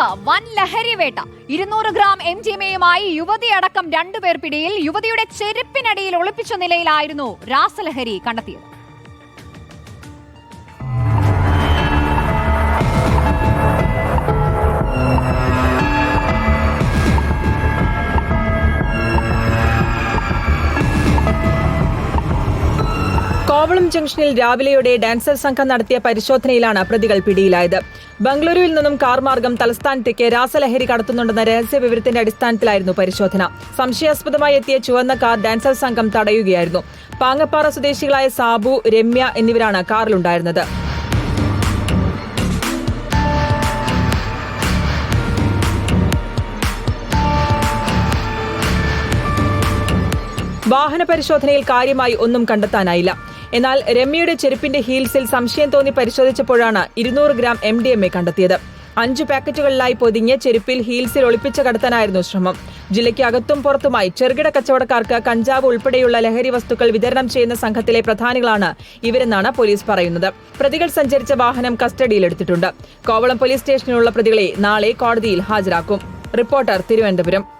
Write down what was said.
കൊല്ലത്ത് വൻ ലഹരി വേട്ട. ഇരുന്നൂറ് ഗ്രാം എം ജി എയുമായി യുവതിയടക്കം രണ്ടുപേർ പിടിയിൽ യുവതിയുടെ ചെരുപ്പിനടിയിൽ ഒളിപ്പിച്ച നിലയിലായിരുന്നു രാസലഹരി കണ്ടെത്തിയത്. കോവളം ജംഗ്ഷനിൽ രാവിലെയോടെ ഡാൻസർ സംഘം നടത്തിയ പരിശോധനയിലാണ് പ്രതികൾ പിടിയിലായത്. ബംഗളൂരുവിൽ നിന്നും കാർമാർഗം തലസ്ഥാനത്തേക്ക് രാസലഹരി കടത്തുന്നുണ്ടെന്ന രഹസ്യ വിവരത്തിന്റെ അടിസ്ഥാനത്തിലായിരുന്നു പരിശോധന. സംശയാസ്പദമായി എത്തിയ ചുവന്ന കാർ ഡാൻസർ സംഘം തടയുകയായിരുന്നു. പാങ്ങപ്പാറ സ്വദേശികളായ സാബു രമ്യ എന്നിവരാണ് കാറിലുണ്ടായിരുന്നത്. വാഹന പരിശോധനയിൽ കാര്യമായി ഒന്നും കണ്ടെത്താനായില്ല. എന്നാൽ രമ്യയുടെ ചെരുപ്പിന്റെ ഹീൽസിൽ സംശയം തോന്നി പരിശോധിച്ചപ്പോഴാണ് ഇരുന്നൂറ് gram M D M A കണ്ടെത്തിയത്. അഞ്ച് പാക്കറ്റുകളിലായി പൊതിഞ്ഞ് ചെരുപ്പിൽ ഹീൽസിൽ ഒളിപ്പിച്ച കടത്താനായിരുന്നു ശ്രമം. ജില്ലയ്ക്ക് അകത്തും പുറത്തുമായി ചെറുകിട കച്ചവടക്കാർക്ക് കഞ്ചാവ് ഉൾപ്പെടെയുള്ള ലഹരി വസ്തുക്കൾ വിതരണം ചെയ്യുന്ന സംഘത്തിലെ പ്രധാനികളാണ് ഇവരെന്നാണ് പോലീസ് പറയുന്നത്. പ്രതികൾ സഞ്ചരിച്ച വാഹനം കസ്റ്റഡിയിലെടുത്തിട്ടുണ്ട്. കോവളം പോലീസ് സ്റ്റേഷനിലുള്ള പ്രതികളെ നാളെ കോടതിയിൽ ഹാജരാക്കും. റിപ്പോർട്ടർ തിരുവനന്തപുരം.